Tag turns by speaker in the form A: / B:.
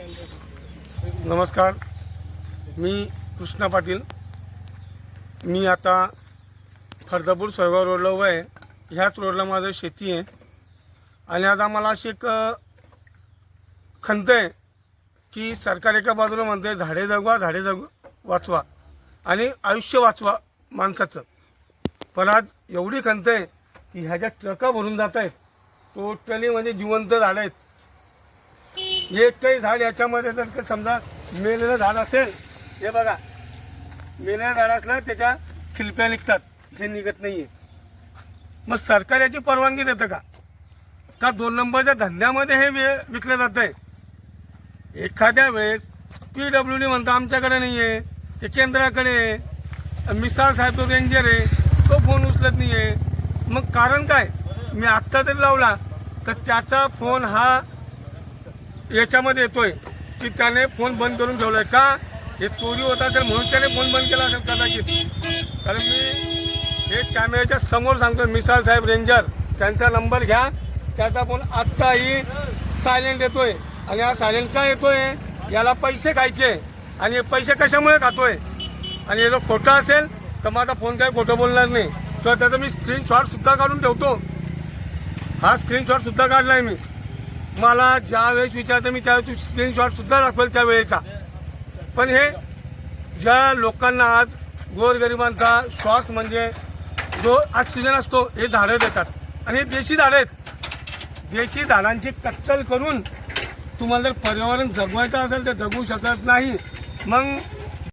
A: नमस्कार. मी कृष्णा पाटील. मी आता फरजापूर सोयगाव रोडला उभं आहे. ह्याच रोडला माझं शेती आहे. आणि आता मला अशी एक खंत आहे की सरकार एका बाजूला म्हणते झाडे जगवा झाडे जग वाचवा आणि आयुष्य वाचवा माणसाचं. पण आज एवढी खंत आहे की ह्या ज्या ट्रका भरून जात आहेत टोटली म्हणजे जिवंत झाडं आहेत एक काही झाड याच्यामध्ये जर का समजा मेलेलं झाड असेल हे बघा. मेलेलं झाड असलं त्याच्या खिलप्या निघतात. हे निघत नाहीये. मग सरकार याची परवानगी देतं का? का दोन नंबरच्या धंद्यामध्ये हे वे विकलं जात आहे एखाद्या वेळेस पी डब्ल्यू डी म्हणतो आमच्याकडे नाही आहे ते केंद्राकडे आहे. मिसाळ साहेब तो रेंजर आहे. तो फोन उचलत नाही आहे मग कारण काय? मी आत्ता तरी लावला. तर त्याचा फोन हा याच्यामध्ये येतोय की त्याने फोन बंद करून ठेवलाय. का? हे चोरी होत असेल म्हणून त्याने फोन बंद केला असेल कदाचित. कारण मी हे कॅमेऱ्याच्या समोर सांगतो मिसाळ साहेब रेंजर त्यांचा नंबर घ्या. त्याचा फोन आत्ताही सायलेंट येतोय. आणि हा सायलेंट का येतोय? याला पैसे खायचे. आणि हे पैसे कशामुळे खातोय? आणि हे जर खोटं असेल तर माझा फोन काही खोटं बोलणार नाही. तर त्याचा मी स्क्रीनशॉट सुद्धा काढून ठेवतो. हा स्क्रीनशॉट सुद्धा काढलाय मी. मला ज्या वेळेस विचारतं मी त्यावेळेस स्क्रीनशॉट सुद्धा दाखवेल त्या वेळेचा. पण हे ज्या लोकांना आज गोरगरिबांचा श्वास म्हणजे जो ऑक्सिजन असतो हे झाडं देतात. आणि हे देशी झाडं आहेत. देशी झाडांची कत्तल करून तुम्हाला जर पर्यावरण जगवायचं असेल तर जगू शकत नाही. मग